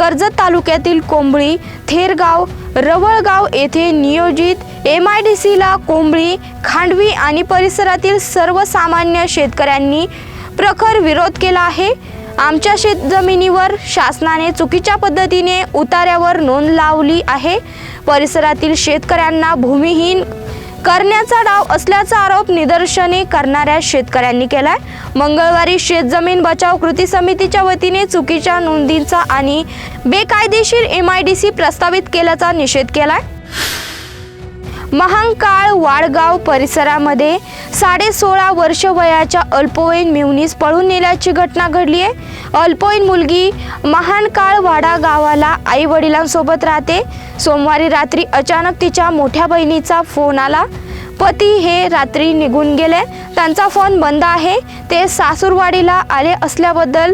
कर्जत तालुक्यातील कोंबळी थेरगाव रवळगाव येथे नियोजित एम आय डी सीला कोंबळी खांडवी आणि परिसरातील सर्वसामान्य शेतकऱ्यांनी प्रखर विरोध केला आहे. आमच्या शेतजमिनीवर शासनाने चुकीच्या पद्धतीने उतार्यावर नोंद लावली आहे. परिसरातील शेतकऱ्यांना भूमिहीन करण्याचा डाव असल्याचा आरोप निदर्शने करणाऱ्या शेतकऱ्यांनी केलाय. मंगळवारी शेतजमीन बचाव कृती समितीच्या वतीने चुकीच्या नोंदींचा आणि बेकायदेशीर एम आय डी सी प्रस्तावित केल्याचा निषेध केलाय. महांकाळ वाडगाव परिसरामध्ये साडे सोळा वर्ष वयाच्या अल्पवयीन मिवनीस पळून नेल्याची घटना घडली आहे. अल्पवयीन मुलगी महानकाळ वाडा गावाला आई वडिलांसोबत राहते. सोमवारी रात्री अचानक तिच्या मोठ्या बहिणीचा फोन आला. पती हे रात्री निघून गेले. त्यांचा फोन बंद आहे. ते सासूरवाडीला आले असल्याबद्दल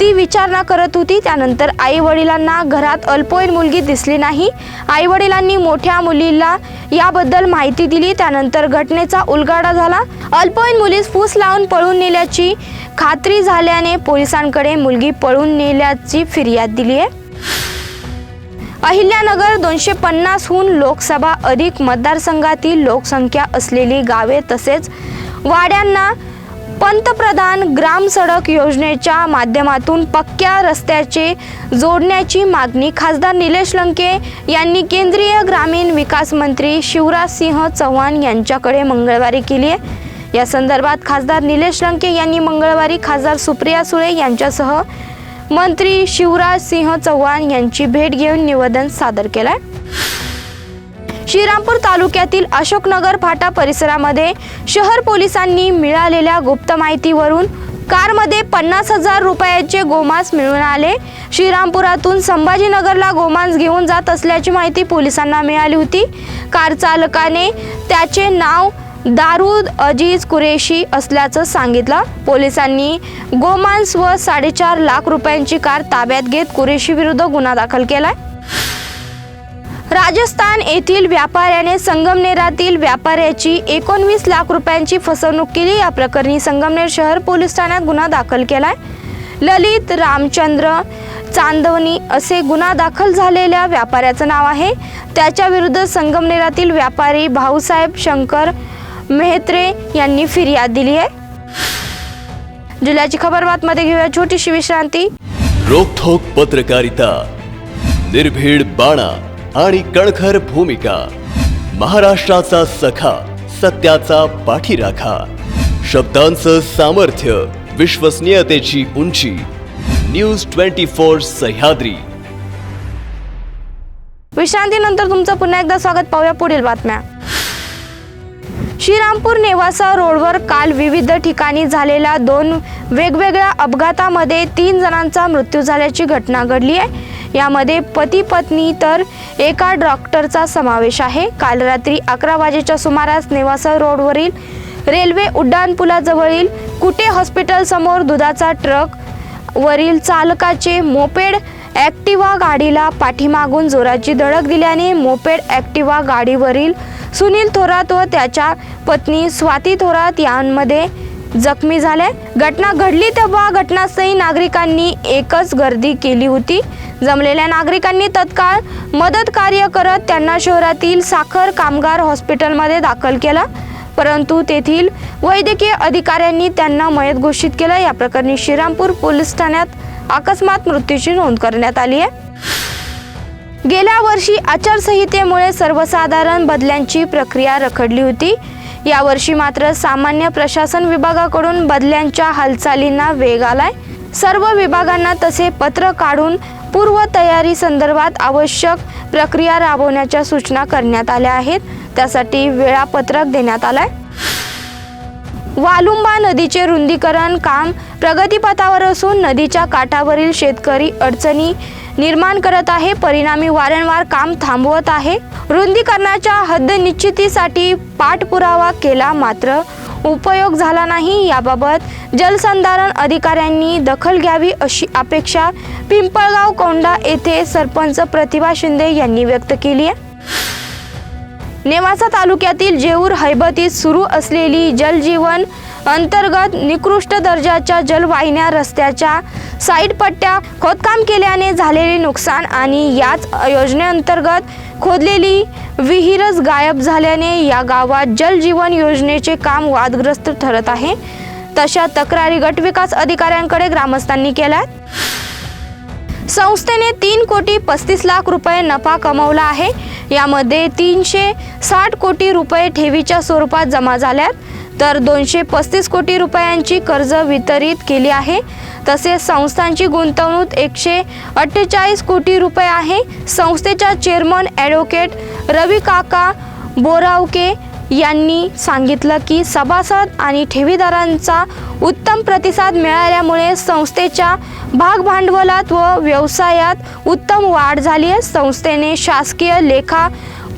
ती विचारणा करत होती. त्यानंतर आई वडिलांना घरात अल्पवयीन मुलगी दिसली नाही. आई वडिलांनी मोठ्या मुलीला याबद्दल माहिती दिली. त्यानंतर घटनेचा उलगाडा झाला. अल्पवयीन मुलीस फूस लावून पळून नेल्याची खात्री झाल्याने पोलिसांकडे मुलगी पळून नेल्याची फिर्याद दिली आहे. अहिल्यानगर दोनशे पन्नासहून लोकसभा अधिक मतदारसंघातील लोकसंख्या असलेली गावे तसेच वाड्यांना पंतप्रधान ग्राम सडक योजनेच्या माध्यमातून पक्क्या रस्त्याचे जोडण्याची मागणी खासदार निलेश लंके यांनी केंद्रीय ग्रामीण विकास मंत्री शिवराज सिंह चव्हाण यांच्याकडे मंगळवारी केली आहे. या संदर्भात खासदार निलेश लंके यांनी मंगळवारी खासदार सुप्रिया सुळे यांच्यासह मंत्री शिवराज सिंह चव्हाण यांची भेट घेऊन निवेदन सादर केलं आहे श्रीरामपूर तालुक्यातील अशोकनगर फाटा परिसरामध्ये शहर पोलिसांनी मिळालेल्या गुप्त माहितीवरून कारमध्ये पन्नास हजार रुपयाचे गोमांस मिळून आले. श्रीरामपुरातून संभाजीनगरला गोमांस घेऊन जात असल्याची माहिती पोलिसांना मिळाली होती. कार चालकाने त्याचे नाव दारूद अजीज कुरेशी असल्याचं सांगितलं. पोलिसांनी गोमांस व साडेचार लाख रुपयांची कार ताब्यात घेत कुरेशी विरुद्ध गुन्हा दाखल केलाय. राजस्थान येथील व्यापाऱ्याने संगमनेरातील व्यापाऱ्याची एकोणवीस लाख रुपयांची फसवणूक केली. या प्रकरणी संगमनेर शहर पोलीस ठाण्यात गुन्हा दाखल केलाय. ललित रामचंद्र चांदवणी असे गुन्हा दाखल झालेल्या व्यापाऱ्याचं नाव आहे. त्याच्या विरुद्ध संगमनेरातील व्यापारी भाऊसाहेब शंकर मेहत्रे यांनी फिर्याद दिली आहे. जिल्ह्याची खबर बातमध्ये घेऊया. छोटीशी विश्रांती. रोखोक पत्रकारिता. निर्भीड बाणा. आणि कणखर भूमिका. महाराष्ट्राचा सखा सत्याचा पाठीराखा. शब्दांचं सामर्थ्य विश्वसनीयतेची उंची. News twenty four Sahyadri. विश्रांतीनंतर तुमचं पुन्हा एकदा स्वागत. पाहूया पुढील बातम्या. श्रीरामपूर नेवासा रोडवर काल विविध ठिकाणी झालेल्या दोन वेगवेगळ्या अपघातामध्ये तीन जणांचा मृत्यू झाल्याची घटना घडली आहे. यामध्ये पती पत्नी तर एका डॉक्टरचा समावेश आहे. काल रात्री अकरा वाजेच्या सुमारास नेवासा रोडवरील रेल्वे उड्डाणपुलाजवळील कुटे हॉस्पिटलसमोर दुधाचा ट्रक वरील चालकाचे मोपेड ॲक्टिवा गाडीला पाठीमागून जोराची धडक दिल्याने मोपेड ॲक्टिवा गाडीवरील सुनील थोरात व त्याच्या पत्नी स्वाती थोरात यांमध्ये जखमी झाले. घटना घडली तेव्हा घटनास्थळी नागरिकांनी एकच गर्दी केली होती. जमलेल्या नागरिकांनी तत्काळ मदत कार्य करत त्यांना शहरातील साखर कामगार हॉस्पिटलमध्ये दाखल केलं. परंतु तेथील वैद्यकीय अधिकाऱ्यांनी त्यांना मयत घोषित केलं. या प्रकरणी श्रीरामपूर पोलीस ठाण्यात अकस्मात मृत्यूची नोंद करण्यात आली आहे. गेल्या वर्षी आचारसंहितेमुळे सर्वसाधारण बदल्यांची प्रक्रिया रखडली होती. यावर्षी मात्र सामान्य प्रशासन विभागाकडून बदल्यांच्या हालचालींना वेग आलाय. सर्व विभागांना तसे पत्र काढून पूर्वतयारी संदर्भात आवश्यक प्रक्रिया राबवण्याच्या सूचना करण्यात आल्या आहेत. त्यासाठी वेळापत्रक देण्यात आलंय. वालुंबा नदीचे रुंदीकरण काम प्रगतीपथावर असून नदीच्या काठावरील शेतकरी अडचणी निर्माण करत आहे. परिणामी वारंवार काम थांबवत आहे. रुंदीकरणाच्या हद्द निश्चितीसाठी पाठपुरावा केला मात्र उपयोग झाला नाही. याबाबत जलसंधारण अधिकाऱ्यांनी दखल घ्यावी अशी अपेक्षा पिंपळगाव कोंडा येथे सरपंच प्रतिभा शिंदे यांनी व्यक्त केली आहे. नेवासा तालुक्यातील जेऊर हैबतीत सुरू असलेली जलजीवन अंतर्गत निकृष्ट दर्जाच्या जलवाहिन्या रस्त्याच्या साईड पट्ट्या खोदकाम केल्याने झालेले नुकसान आणि याच योजनेअंतर्गत खोदलेली विहीरच गायब झाल्याने या गावात जलजीवन योजनेचे काम वादग्रस्त ठरत आहे. तशा तक्रारी गटविकास अधिकाऱ्यांकडे ग्रामस्थांनी केल्या संस्थेने तीन कोटी पस्तीस लाख रुपये नफा कमवला आहे. यामध्ये तीनशे साठ कोटी रुपये ठेवीच्या स्वरूपात जमा झाल्यात. तर दोनशे पस्तीस कोटी रुपयांची कर्ज वितरित केली आहे. तसेच संस्थांची गुंतवणूक एकशे अठ्ठेचाळीस कोटी रुपये आहे. संस्थेच्या चेअरमन ॲडव्होकेट रवी काका बोरावके यांनी सांगितलं की सभासद आणि ठेवीदारांचा उत्तम प्रतिसाद मिळाल्यामुळे संस्थेच्या भागभांडवलात व व्यवसायात उत्तम वाढ झाली आहे. संस्थेने शासकीय लेखा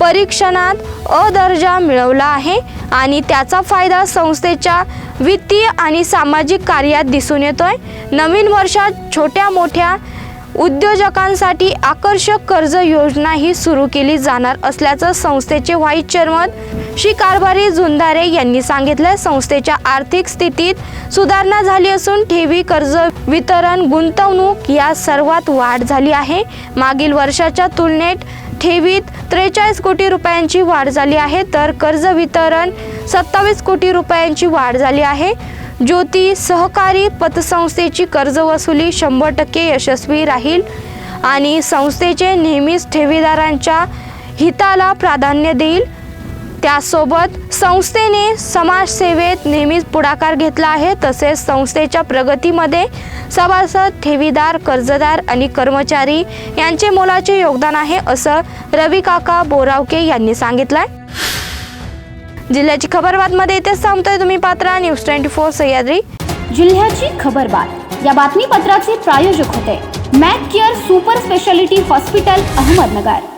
परीक्षणात अ दर्जा मिळवला आहे आणि त्याचा फायदा संस्थेच्या वित्तीय आणि सामाजिक कार्यात दिसून येतोय. नवीन वर्षात छोट्या मोठ्या उद्योजकांसाठी आकर्षक कर्ज योजनाही सुरू केली जाणार असल्याचं संस्थेचे व्हाईस चेअरमन श्री कारभारी झुंदारे यांनी सांगितलं संस्थेच्या आर्थिक स्थितीत सुधारणा झाली असून ठेवी कर्ज वितरण गुंतवणूक या सर्वात वाढ झाली आहे. मागील वर्षाच्या तुलनेत ठेवीत त्रेचाळीस कोटी रुपयांची वाढ झाली आहे तर कर्ज वितरण सत्तावीस कोटी रुपयांची वाढ झाली आहे. ज्योती सहकारी पतसंस्थेची कर्ज वसुली शंभर टक्के यशस्वी राहील आणि संस्थेचे नेहमीच ठेवीदारांच्या हिताला प्राधान्य देईल. त्यासोबत संस्थेने समाजसेवेत नेहमीच पुढाकार घेतला आहे. तसेच संस्थेच्या प्रगतीमध्ये सभासद ठेवीदार कर्जदार आणि कर्मचारी यांचे मोलाचे योगदान आहे असं रवी काका बोरावके यांनी सांगितलंय. जिल्ह्याची खबरबातमध्ये इथेच थांबतोय तुम्ही Patra. News twenty four Sahyadri. जिल्ह्याची खबरबात या बातमीपत्राचे प्रायोजक होते. Mac Care super speciality hospital Ahmednagar.